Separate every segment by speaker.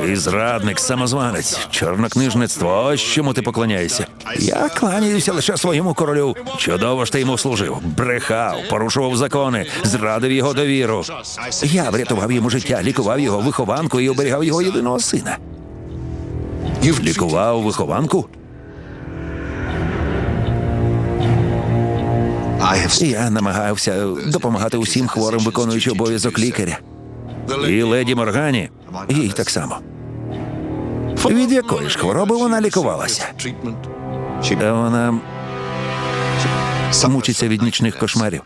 Speaker 1: Ти зрадник, самозванець, чорнокнижництво. Ось чому ти поклоняєшся. Я кланяюся лише своєму королю. Чудово ж ти йому служив, брехав, порушував закони, зрадив його довіру. Я врятував йому життя, лікував його вихованку і оберігав його єдиного сина. Лікував вихованку? Я намагався допомагати усім хворим, виконуючи обов'язок лікаря. І леді Моргані, їй так само. Від якої ж хвороби вона лікувалася? Вона мучиться від нічних кошмарів.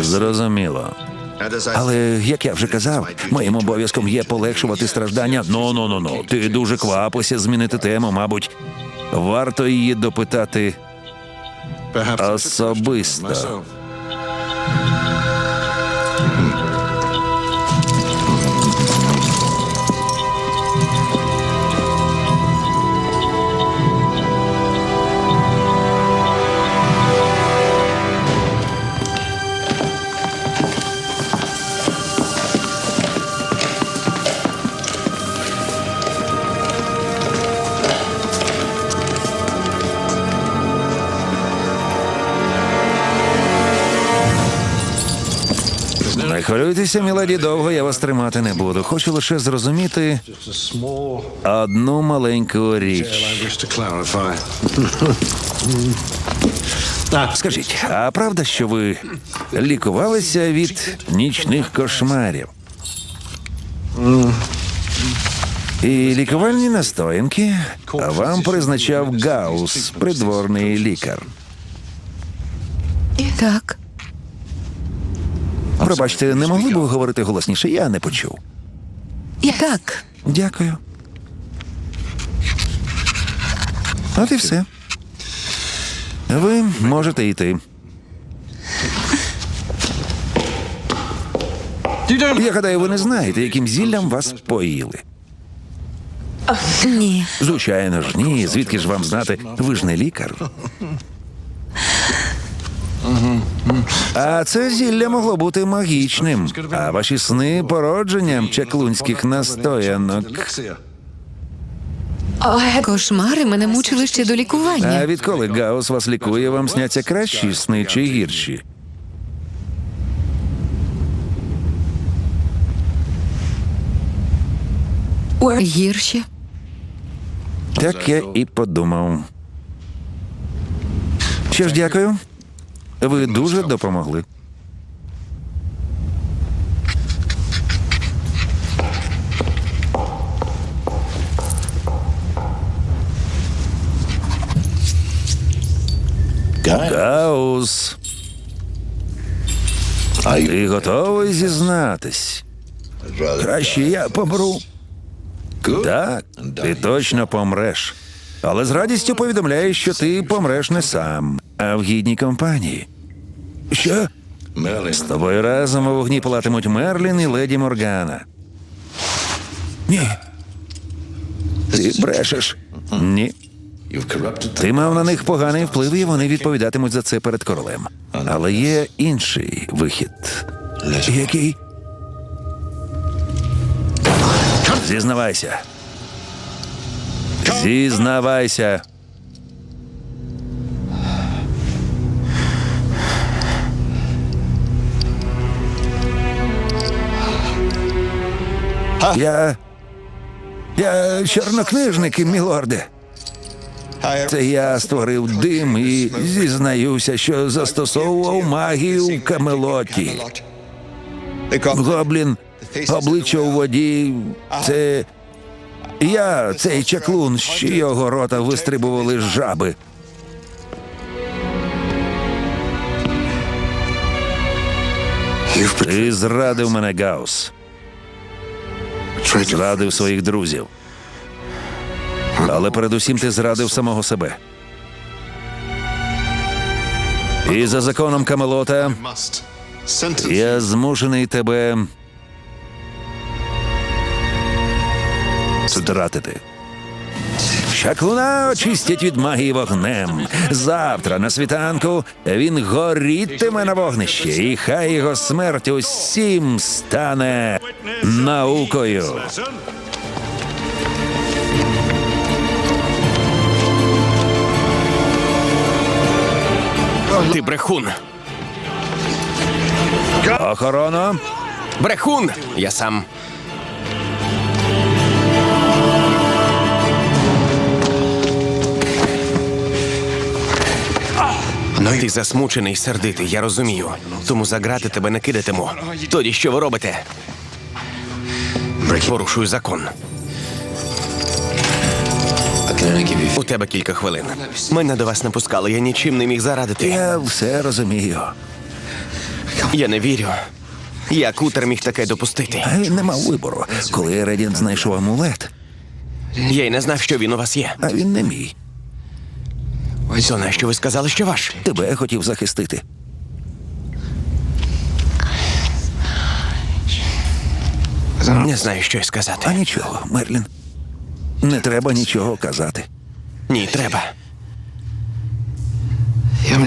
Speaker 1: Зрозуміло. Але як я вже казав, моїм обов'язком є полегшувати страждання. Ну ну ну ну. Ти дуже квапишся змінити тему, мабуть. Варто її допитати особисто. Хвилюйтеся, міледі, довго я вас тримати не буду. Хочу лише зрозуміти одну маленьку річ. Скажіть, а правда, що ви лікувалися від нічних кошмарів? І лікувальні настоянки вам призначав Гаус, придворний лікар.
Speaker 2: Так.
Speaker 1: Пробачте, не могли б ви говорити голосніше, я не почув.
Speaker 2: Так.
Speaker 1: Дякую. От і все. Ви можете йти. Я гадаю, ви не знаєте, яким зіллям вас поїли.
Speaker 2: Ні.
Speaker 1: Звичайно ж, ні. Звідки ж вам знати? Ви ж не лікар. А це зілля могло бути магічним, а ваші сни породженням чаклунських настоянок.
Speaker 2: Кошмари мене мучили ще до лікування.
Speaker 1: А відколи Гаус вас лікує, вам сняться кращі сни чи гірші?
Speaker 2: Гірше.
Speaker 1: Так я і подумав. Що ж, дякую. Ви дуже допомогли. Гаус. Ти готовий зізнатись? Краще я помру. Так, ти точно помреш. Але з радістю повідомляю, що ти помреш не сам, а в гідній компанії. Що? З тобою разом у вогні палатимуть Мерлін і леді Моргана. Ні. Ти брешеш. Ні. Ти мав на них поганий вплив, і вони відповідатимуть за це перед королем. Але є інший вихід. Який? Зізнавайся. Зізнавайся. Я. Я чорнокнижник, мілорде. Це я створив дим і зізнаюся, що застосовував магію в Камелоті. Гоблін, обличчя у воді. Це я, цей чаклун, з його рота вистрибували жаби. Ти зрадив мене, Гаус. Зрадив своїх друзів. Але передусім ти зрадив самого себе. І за законом Камелота я змушений тебе стратити. Чаклуна очистять від магії вогнем. Завтра на світанку він горітиме на вогнищі, і хай його смерть усім стане наукою.
Speaker 3: Ти брехун.
Speaker 1: Охорона,
Speaker 3: Брехун! Я сам. Ти засмучений, сердитий, я розумію. Тому за грати тебе не кидатиму. Тоді що ви робите? Порушую закон. У тебе кілька хвилин. Мене до вас не пускали, я нічим не міг зарадити.
Speaker 1: я все розумію.
Speaker 3: Я не вірю. Як Утер міг таке допустити?
Speaker 1: А він не мав вибору. Коли Ередін знайшов амулет,
Speaker 3: Я й не знав, що він у вас є.
Speaker 1: а він не мій.
Speaker 3: То нащо ви сказали, що ваш?
Speaker 1: Тебе хотів захистити.
Speaker 3: Не знаю, що й сказати.
Speaker 1: А нічого, Мерлін. Не треба нічого казати.
Speaker 3: Ні, треба.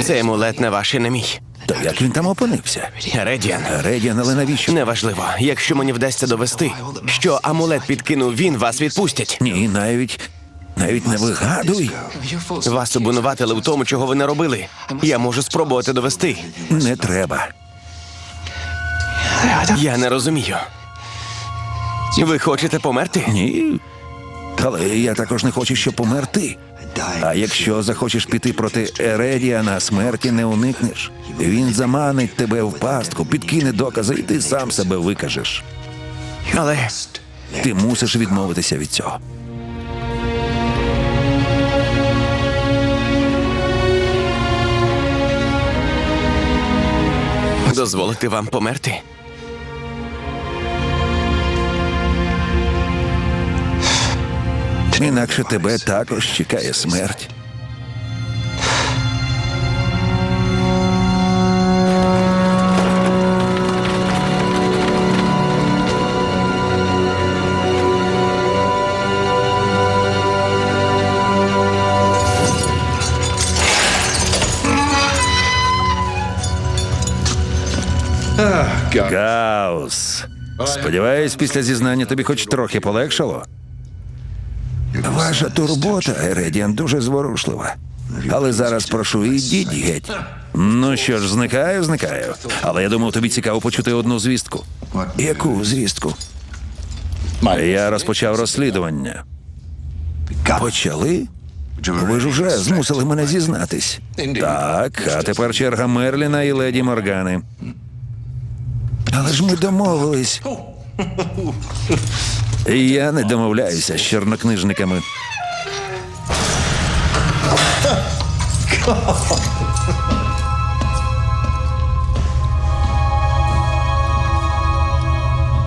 Speaker 3: Цей амулет не ваш і не мій.
Speaker 1: То як він там опинився?
Speaker 3: Редіан.
Speaker 1: Редіан, але навіщо?
Speaker 3: Неважливо. Якщо мені вдасться довести, що амулет підкинув він, вас відпустять.
Speaker 1: Ні, навіть навіть не вигадуй.
Speaker 3: Вас обвинуватили в тому, чого ви не робили. Я можу спробувати довести.
Speaker 1: Не треба.
Speaker 3: Я не розумію. Ви хочете померти?
Speaker 1: Ні. Але я також не хочу, щоб помер ти. А якщо захочеш піти проти Ередіана, смерті не уникнеш. Він заманить тебе в пастку, підкине докази, і ти сам себе викажеш.
Speaker 3: Але
Speaker 1: Ти мусиш відмовитися від цього.
Speaker 3: Дозволити вам померти?
Speaker 1: Інакше тебе також чекає смерть. Гаус. Сподіваюсь, після зізнання тобі хоч трохи полегшало. Ваша турбота, Ередіан, дуже зворушлива. Але зараз прошу, ідіть геть. Ну що ж, зникаю, зникаю. Але я думав, тобі цікаво почути одну звістку. Яку звістку? Я розпочав розслідування. Почали? Ви ж уже змусили мене зізнатись. Так, а тепер черга Мерліна і леді Моргани. Але ж ми домовились. Я не домовляюся з чорнокнижниками.